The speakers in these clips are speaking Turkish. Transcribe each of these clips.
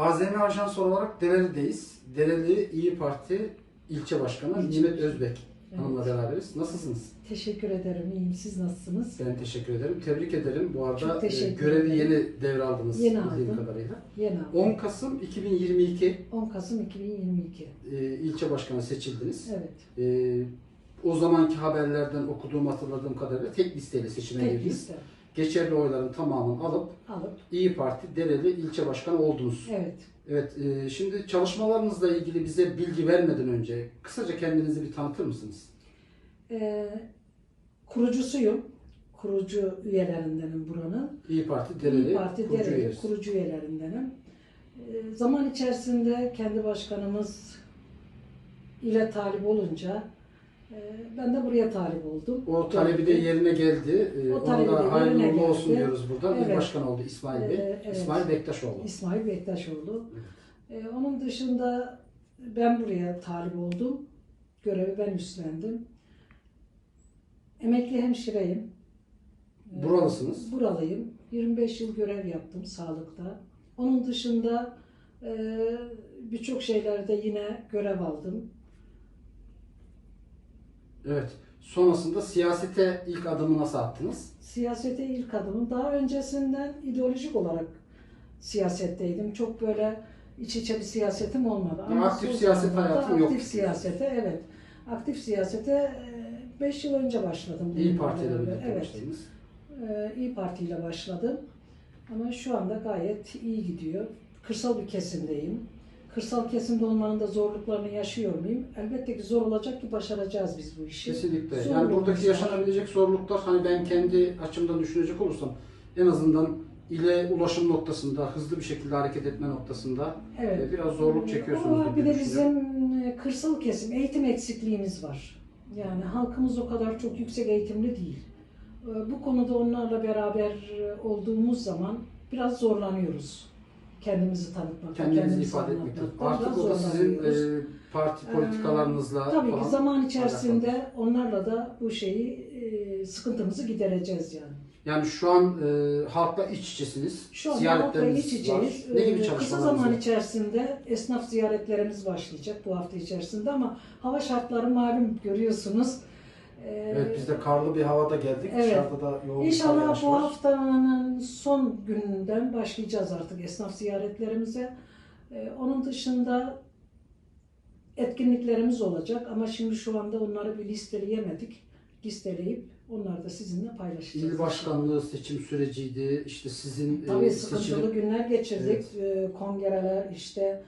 Azami Ajans olarak Dereli'deyiz. Dereli İyi Parti ilçe başkanı Nimet. Özbek hanımla beraberiz. Nasılsınız? Teşekkür ederim. İyiyim. Siz nasılsınız? Ben teşekkür ederim. Tebrik ederim. Bu arada e, görevi ederim. yeni devraldınız Yeni bildiğim aldım. kadarıyla. Yeni aldım. 10 Kasım 2022 10 Kasım 2022. e, ilçe başkanı seçildiniz. Evet. E, o zamanki haberlerden okuduğum hatırladığım kadarıyla tek listeyle seçime Tek girdiniz. liste. Geçerli oyların tamamını alıp Alıp. İyi Parti Dereli ilçe başkanı oldunuz. Evet. Evet, e, şimdi çalışmalarınızla ilgili bize bilgi vermeden önce kısaca kendinizi bir tanıtır mısınız? Ee, kurucusuyum. Kurucu üyelerindenim buranın. İyi Parti Dereli İyi Parti kurucu Dereli üyesi. kurucu üyelerindenim. Ee, zaman içerisinde kendi başkanımız ile talip olunca e, ben de buraya talip oldum. O talebi de yerine geldi. E, O talebi de hayırlı uğurlu olsun geldi. diyoruz buradan. İl Evet. başkan oldu İsmail Bey. Ee, evet. İsmail Bektaşoğlu. İsmail Bektaşoğlu. Ee, onun dışında ben buraya talip oldum. Görevi ben üstlendim. Emekli hemşireyim. Ee, Buralısınız. Buralıyım. 25 yıl görev yaptım sağlıkta. Onun dışında e, birçok şeylerde yine görev aldım. Evet. Sonrasında siyasete ilk adımı nasıl attınız? Siyasete ilk adımım. Daha öncesinden ideolojik olarak siyasetteydim. Çok böyle iç içe bir siyasetim olmadı. Yani aktif siyaset hayatın yok. Aktif siyasete evet. Aktif siyasete 5 yıl önce başladım. İyi Parti ile birlikte Evet. başladınız. Ee, İyi Parti ile başladım. Ama şu anda gayet iyi gidiyor. Kırsal bir kesimdeyim. Kırsal kesimde olmanın da zorluklarını yaşıyor muyum? Elbette ki zor olacak ki başaracağız biz bu işi. Kesinlikle. Yani Zorluğumuz buradaki var. yaşanabilecek zorluklar hani ben kendi açımdan düşünecek olursam en azından ile ulaşım noktasında hızlı bir şekilde hareket etme noktasında Evet. e, biraz zorluk çekiyorsunuz. Var bir de bizim e, kırsal kesim eğitim eksikliğimiz var. Yani halkımız o kadar çok yüksek eğitimli değil. E, Bu konuda onlarla beraber olduğumuz zaman biraz zorlanıyoruz. Kendimizi tanıtmakta, kendinizi ifade etmekte. anlatmakta Artık o da sizin e, parti Ee, politikalarınızla Tabii falan ki zaman içerisinde alakalı. onlarla da bu şeyi e, sıkıntımızı gidereceğiz yani. Yani şu an e, halkla iç içesiniz. Şu an halkla iç içeyiz. Ne gibi Ee, Kısa çalışmalarınız zaman var? içerisinde esnaf ziyaretlerimiz başlayacak bu hafta içerisinde ama hava şartları malum görüyorsunuz. Ee, Evet biz de karlı bir havada geldik. Evet. Dışarıda da yoğun bir İnşallah yağış bu var. haftanın son gününden başlayacağız artık esnaf ziyaretlerimize. Ee, onun dışında etkinliklerimiz olacak ama şimdi şu anda onları bir listeleyemedik. Listeleyip onları da sizinle paylaşacağız. İl başkanlığı seçim süreciydi. İşte sizin e, Tabii sıkıntılı seçilip günler geçirdik. Ee, Kongreler, işte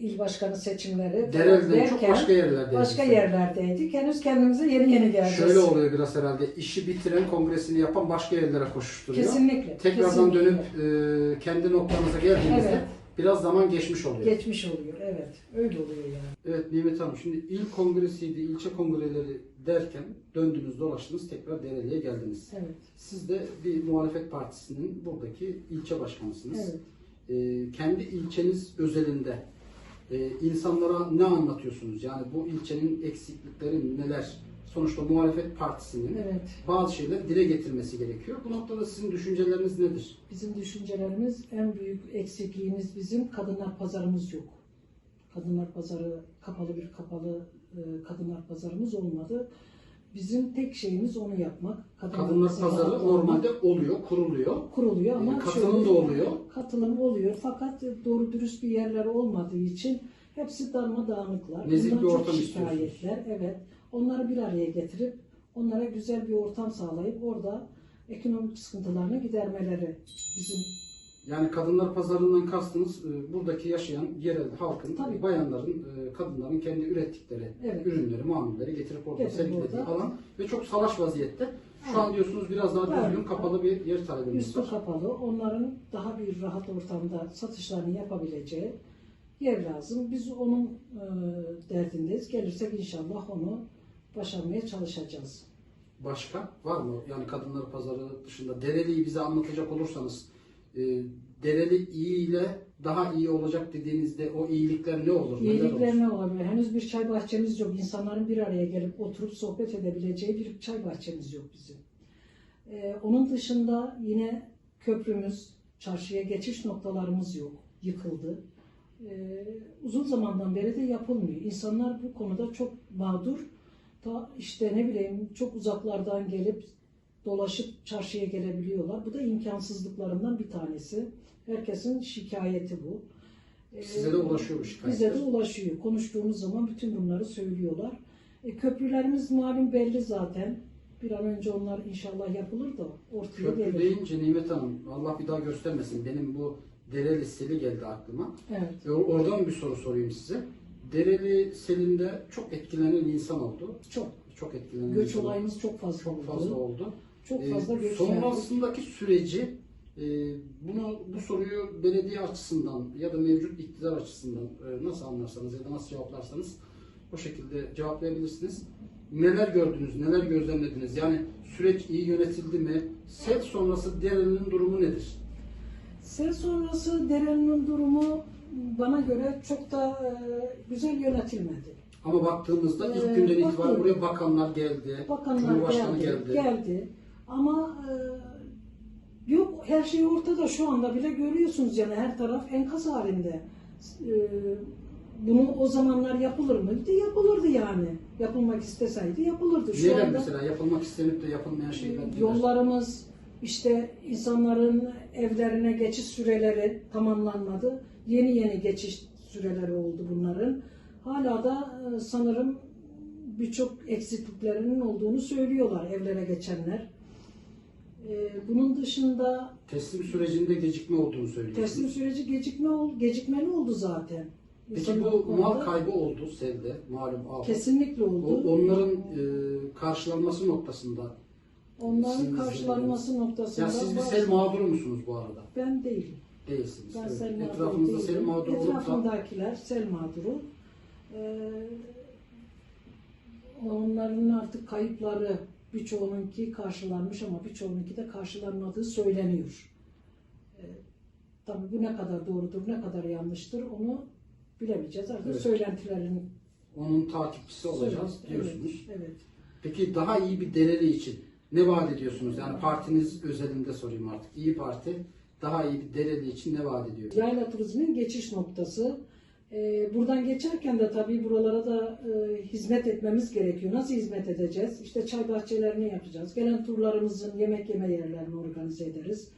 il başkanı seçimleri Derel'den çok derken başka yerlerdeydik. başka yerlerdeydik. Henüz kendimize yeni yeni geleceğiz. Şöyle oluyor biraz herhalde. İşi bitiren kongresini yapan başka yerlere koşuşturuyor. Kesinlikle. Tekrardan kesinlikle. dönüp e, kendi noktanıza geldiğinizde Evet. biraz zaman geçmiş oluyor. geçmiş oluyor. Evet. Öyle oluyor yani. Evet Nimet Hanım şimdi il kongresiydi, ilçe kongreleri derken döndünüz dolaştınız tekrar Dereli'ye geldiniz. Evet. Siz de bir muhalefet partisinin buradaki ilçe başkanısınız. Evet. Ee, kendi ilçeniz özelinde e, insanlara ne anlatıyorsunuz? Yani bu ilçenin eksiklikleri neler? Sonuçta muhalefet partisinin Evet. bazı şeyleri dile getirmesi gerekiyor. Bu noktada sizin düşünceleriniz nedir? Bizim düşüncelerimiz en büyük eksikliğimiz bizim kadınlar pazarımız yok. Kadınlar pazarı kapalı bir kapalı e, kadınlar pazarımız olmadı. Bizim tek şeyimiz onu yapmak. Kadınlar pazarı normalde oluyor, kuruluyor. kuruluyor ama E, katılım şöyle- da oluyor. Katılım oluyor fakat doğru dürüst bir yerler olmadığı için hepsi darmadağınıklar. Nezih Bundan bir çok ortam şikayetler. Evet. Onları bir araya getirip onlara güzel bir ortam sağlayıp orada ekonomik sıkıntılarını gidermeleri bizim Yani kadınlar pazarından kastınız e, buradaki yaşayan yerel halkın, Tabii. bayanların, e, kadınların kendi ürettikleri Evet. ürünleri, mamulleri getirip orada Getirip sergilediği orada. alan ve çok salaş vaziyette. Şu Evet. an diyorsunuz biraz daha Evet. düzgün, kapalı bir yer talebimiz üstü var. kapalı. Onların daha bir rahat ortamda satışlarını yapabileceği yer lazım. Biz onun e, derdindeyiz. Gelirsek inşallah onu başarmaya çalışacağız. Başka var mı? Yani kadınlar pazarı dışında Dereli'yi bize anlatacak olursanız e, Dereli iyi ile daha iyi olacak dediğinizde o iyilikler ne olur? Neler İyilikler olur? ne olabilir? Henüz bir çay bahçemiz yok. İnsanların bir araya gelip oturup sohbet edebileceği bir çay bahçemiz yok bizim. Ee, onun dışında yine köprümüz, çarşıya geçiş noktalarımız yok. Yıkıldı. e, uzun zamandan beri de yapılmıyor. İnsanlar bu konuda çok mağdur. Ta işte ne bileyim çok uzaklardan gelip dolaşıp çarşıya gelebiliyorlar. Bu da imkansızlıklarından bir tanesi. Herkesin şikayeti bu. E, Size de ulaşıyor bu şikayetler. bize de ulaşıyor. Konuştuğumuz zaman bütün bunları söylüyorlar. E, köprülerimiz malum belli zaten. Bir an önce onlar inşallah yapılır da ortaya Köprü gelir. deyince Nimet Hanım, Allah bir daha göstermesin. Benim bu Dereli Seli geldi aklıma. Evet. Ve oradan bir soru sorayım size. Dereli Sel'inde çok etkilenen insan oldu. Çok. Çok etkilenen Göç insan olayımız çok fazla çok oldu. fazla oldu. Çok Ee, fazla geldi. Sonrasındaki süreci e, bunu bu soruyu belediye açısından ya da mevcut iktidar açısından e, nasıl anlarsanız ya da nasıl cevaplarsanız o şekilde cevaplayabilirsiniz. Neler gördünüz, neler gözlemlediniz? Yani süreç iyi yönetildi mi? Sel sonrası Dereli'nin durumu nedir? Sel sonrası derenin durumu bana göre çok da e, güzel yönetilmedi. Ama baktığımızda ilk Ee, günden itibaren bakın. buraya bakanlar geldi, Bakanlar Cumhurbaşkanı geldi, geldi. geldi. Ama e, yok her şey ortada şu anda bile görüyorsunuz yani her taraf enkaz halinde. E, bunu o zamanlar yapılır mıydı? Yapılırdı yani. Yapılmak isteseydi yapılırdı. Şu Neler anda mesela yapılmak istenip de yapılmayan şeyler yollarımız işte insanların evlerine geçiş süreleri tamamlanmadı. Yeni yeni geçiş süreleri oldu bunların. Hala da e, sanırım birçok eksikliklerinin olduğunu söylüyorlar evlere geçenler. E, Bunun dışında Teslim sürecinde gecikme olduğunu söylüyorsunuz. teslim süreci gecikme ol, gecikmeli oldu zaten. Peki bu konuda mal kaybı oldu selde malum afet. kesinlikle O- oldu. onların e, karşılanması noktasında. Onların Sizin karşılanması noktasında Ya siz bir sel mağduru musunuz bu arada? ben değilim. Değilsiniz. Ben Evet. sel mağduru Etrafınızda değilim. sel mağduru Etrafımdakiler sel mağduru. Ee, onların artık kayıpları birçoğununki karşılanmış ama birçoğununki de karşılanmadığı söyleniyor. Ee, tabii bu ne kadar doğrudur, ne kadar yanlıştır onu bilemeyeceğiz. Artık Evet. söylentilerin onun takipçisi olacağız Evet, diyorsunuz. Evet. Peki daha iyi bir Dereli için ne vaat ediyorsunuz? Yani partiniz özelinde sorayım artık. İyi Parti daha iyi bir Dereli için ne vaat ediyor? Yayla turizmin geçiş noktası. Ee, buradan geçerken de tabii buralara da e, hizmet etmemiz gerekiyor. Nasıl hizmet edeceğiz? İşte çay bahçelerini yapacağız. Gelen turlarımızın yemek yeme yerlerini organize ederiz.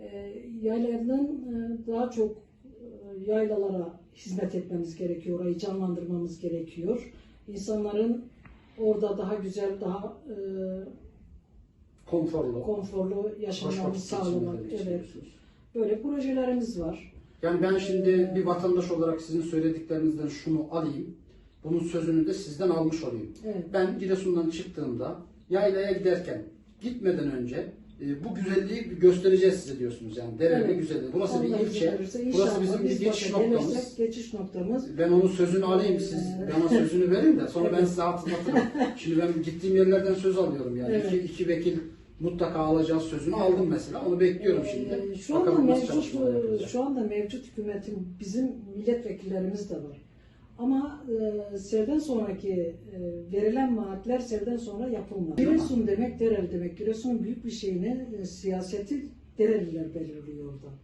Ee, yayladan e, daha çok e, yaylalara hizmet etmemiz gerekiyor. Orayı canlandırmamız gerekiyor. İnsanların orada daha güzel, daha e, Konforlu. konforlu vakit sağlamak. Evet. Böyle projelerimiz var. Yani ben şimdi bir vatandaş olarak sizin söylediklerinizden şunu alayım. Bunun sözünü de sizden almış olayım. Evet. Ben Giresun'dan çıktığımda yaylaya giderken gitmeden önce e, bu güzelliği göstereceğiz size diyorsunuz yani. Dereli Evet. güzelliği. Burası Allah bir ilçe. Burası bizim bir geçiş noktamız. Geçiş noktamız. Ben onun sözünü alayım siz bana sözünü verin de sonra ben Evet. size hatırlatırım. Şimdi ben gittiğim yerlerden söz alıyorum yani. Evet. İki, iki vekil mutlaka alacağız sözünü aldım mesela. Onu bekliyorum şimdi. Ee, Şu anda Bakalım mevcut şu anda mevcut hükümetin bizim milletvekillerimiz de var. Ama e, serden sonraki e, verilen vaatler serden sonra yapılmadı. Giresun demek Dereli demek. Giresun'un büyük bir şeyini e, siyaseti Dereliler belirliyor orada.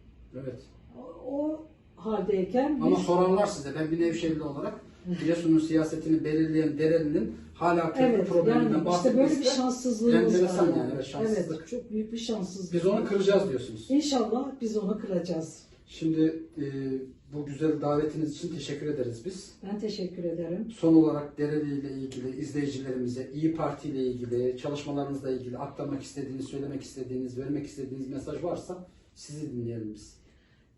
Evet. O, o haldeyken Ama biz- sorarlar size. Ben bir Nevşehirli olarak Giresun'un siyasetini belirleyen Dereli'nin hala köprü Evet, probleminden yani işte böyle bir şanssızlığımız enteresan var. yani, evet, şanssızlık. Evet, çok büyük bir şanssızlık. biz onu kıracağız diyorsunuz. İnşallah biz onu kıracağız. Şimdi e, bu güzel davetiniz için teşekkür ederiz biz. Ben teşekkür ederim. Son olarak Dereli ile ilgili izleyicilerimize, İyi Parti ile ilgili, çalışmalarınızla ilgili aktarmak istediğiniz, söylemek istediğiniz, vermek istediğiniz mesaj varsa sizi dinleyelim biz.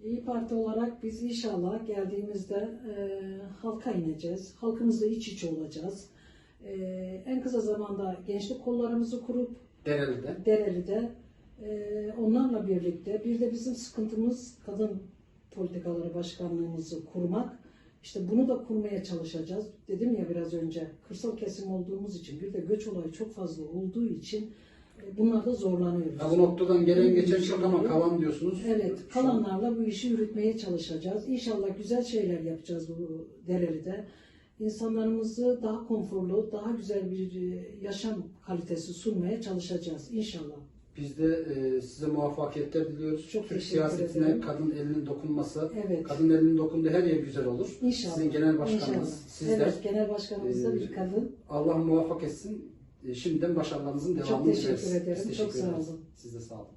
İyi Parti olarak biz inşallah geldiğimizde e, halka ineceğiz. Halkımızla iç içe olacağız. E, en kısa zamanda gençlik kollarımızı kurup Dereli'de. Dereli'de e, onlarla birlikte bir de bizim sıkıntımız kadın politikaları başkanlığımızı kurmak. İşte bunu da kurmaya çalışacağız. Dedim ya biraz önce kırsal kesim olduğumuz için bir de göç olayı çok fazla olduğu için e, bunlarda zorlanıyoruz. Ya bu noktadan gelen geçen çok ama kalan diyorsunuz. Evet, kalanlarla bu işi yürütmeye çalışacağız. İnşallah güzel şeyler yapacağız bu Dereli'de. İnsanlarımızı daha konforlu, daha güzel bir e, yaşam kalitesi sunmaya çalışacağız inşallah. Biz de e, size muvaffakiyetler diliyoruz. Çok Türk teşekkür siyasetine ederim. kadın elinin dokunması, Evet. kadın elinin dokunduğu her yer güzel olur. İnşallah. Sizin genel başkanınız, İnşallah. sizler. Evet, genel başkanımız da bir kadın. Allah muvaffak etsin. E, Şimdiden başarılarınızın devamını teşekkür dileriz. ederim. Biz Çok sağ olun. Siz de sağ olun.